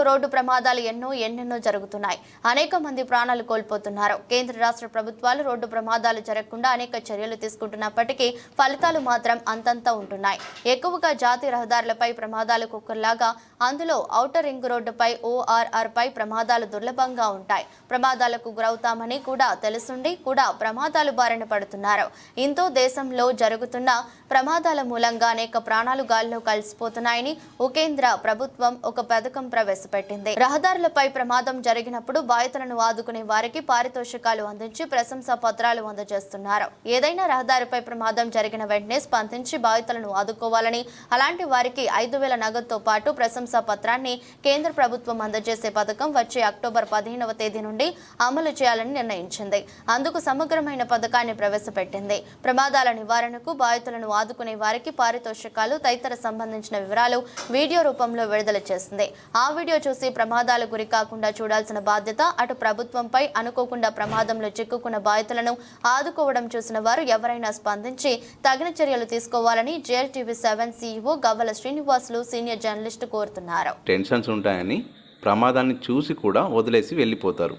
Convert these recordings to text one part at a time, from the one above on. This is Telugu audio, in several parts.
రోడ్డు ప్రమాదాలు ఎన్నో ఎన్నెన్నో జరుగుతున్నాయి. అనేక మంది ప్రాణాలు కోల్పోతున్నారు. కేంద్ర రాష్ట్ర ప్రభుత్వాలు రోడ్డు ప్రమాదాలు జరగకుండా అనేక చర్యలు తీసుకుంటున్నప్పటికీ ఫలితాలు మాత్రం అంతంత ఉంటున్నాయి. ఎక్కువగా జాతీయ రహదారులపై ప్రమాదాలు కుక్కర్లాగా అందులో ఔటర్ రింగ్ రోడ్డుపై ఓఆర్ఆర్ పై ప్రమాదాలు దుర్లభంగా ఉంటాయి. ప్రమాదాలకు గురవుతామని కూడా తెలుసుండి కూడా ప్రమాదాలు బారిన పడుతున్నారు. ఇంతో దేశంలో జరుగుతున్న ప్రమాదాల మూలంగా అనేక ప్రాణాలు గాల్లో కలిసిపోతున్నాయని ఉపేంద్ర ప్రభుత్వం ఒక పథకం ప్రవేశపెట్టింది. రహదారులపై ప్రమాదం జరిగినప్పుడు బాధితులను ఆదుకునే వారికి పారితోషికాలు అందించి ప్రశంసా పత్రాలు అందజేస్తున్నారు. ఏదైనా రహదారిపై ప్రమాదం జరిగిన వెంటనే స్పందించి బాధితులను ఆదుకోవాలని అలాంటి వారికి ఐదు వేల నగదుతో పాటు ప్రశంసా పత్రాన్ని కేంద్ర ప్రభుత్వం అందజేసే పథకం వచ్చే అక్టోబర్ పదిహేనవ తేదీ నుండి అమలు చేయాలని నిర్ణయించింది. అందుకు సమగ్రమైన పథకాన్ని ప్రవేశపెట్టింది. ప్రమాదాల నివారణకు బాధితులను ఆదుకునే వారికి పారితోషికాలు తదితర సంబంధించిన వివరాలు వీడియో రూపంలో విడుదల చేసింది. ఆ వీడియో చూసి ప్రమాదాలు గురి కాకుండా చూడాల్సిన బాధ్యత అటు ప్రభుత్వంపై అనుకోకుండా ప్రమాదంలో చిక్కుకున్న బాధితులను ఆదుకోవడం చూసిన వారు ఎవరైనా స్పందించి తగిన చర్యలు తీసుకోవాలని JLTV seven CEO Gavvala Srinivasulu senior journalist కోరుతున్నారు. టెన్షన్స్ ఉంటాయని ప్రమాదాన్ని చూసి కూడా వదిలేసి వెళ్ళిపోతారు.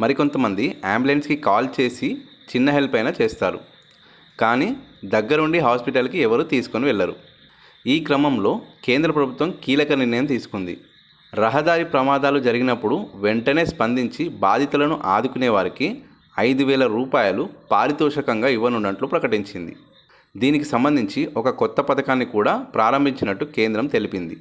మరికొంతమంది అంబులెన్స్కి కాల్ చేసి చిన్న హెల్ప్ అయినా చేస్తారు. కానీ దగ్గరుండి హాస్పిటల్కి ఎవరు తీసుకొని వెళ్ళరు. ఈ క్రమంలో కేంద్ర ప్రభుత్వం కీలక నిర్ణయం తీసుకుంది. రహదారి ప్రమాదాలు జరిగినప్పుడు వెంటనే స్పందించి బాధితులను ఆదుకునే వారికి ఐదు వేల రూపాయలు పారితోషికంగా ఇవ్వనున్నట్లు ప్రకటించింది. దీనికి సంబంధించి ఒక కొత్త పథకాన్ని కూడా ప్రారంభించినట్టు కేంద్రం తెలిపింది.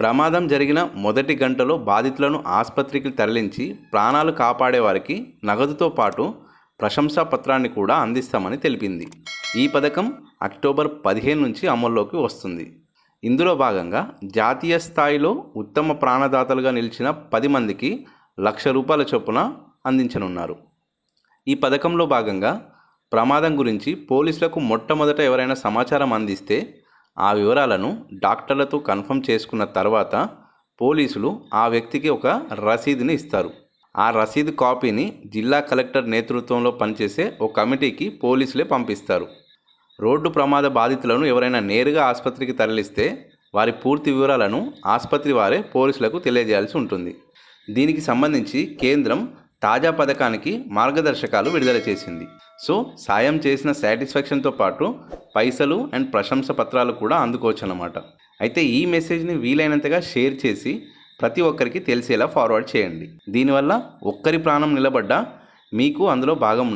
ప్రమాదం జరిగిన మొదటి గంటలో బాధితులను ఆసుపత్రికి తరలించి ప్రాణాలు కాపాడే వారికి నగదుతో పాటు ప్రశంసా పత్రాన్ని కూడా అందిస్తామని తెలిపింది. ఈ పథకం అక్టోబర్ పదిహేను నుంచి అమల్లోకి వస్తుంది. ఇందులో భాగంగా జాతీయ స్థాయిలో ఉత్తమ ప్రాణదాతలుగా నిలిచిన పది మందికి లక్ష రూపాయల చొప్పున అందించనున్నారు. ఈ పథకంలో భాగంగా ప్రమాదం గురించి పోలీసులకు మొట్టమొదట ఎవరైనా సమాచారం అందిస్తే ఆ వివరాలను డాక్టర్లతో కన్ఫర్మ్ చేసుకున్న తర్వాత పోలీసులు ఆ వ్యక్తికి ఒక రసీదుని ఇస్తారు. ఆ రసీదు కాపీని జిల్లా కలెక్టర్ నేతృత్వంలో పనిచేసే ఓ కమిటీకి పోలీసులే పంపిస్తారు. రోడ్డు ప్రమాద బాధితులను ఎవరైనా నేరుగా ఆసుపత్రికి తరలిస్తే వారి పూర్తి వివరాలను ఆసుపత్రి వారే పోలీసులకు తెలియజేయాల్సి ఉంటుంది. దీనికి సంబంధించి కేంద్రం తాజా పథకానికి మార్గదర్శకాలు విడుదల చేసింది. సో సాయం చేసిన సాటిస్ఫాక్షన్తో పాటు పైసలు అండ్ ప్రశంస పత్రాలు కూడా అందుకోవచ్చు అన్నమాట అయితే ఈ మెసేజ్ని వీలైనంతగా షేర్ చేసి ప్రతి ఒక్కరికి తెలిసేలా ఫార్వర్డ్ చేయండి. దీనివల్ల ఒక్కరి ప్రాణం నిలబడ్డా మీకు అందులో భాగం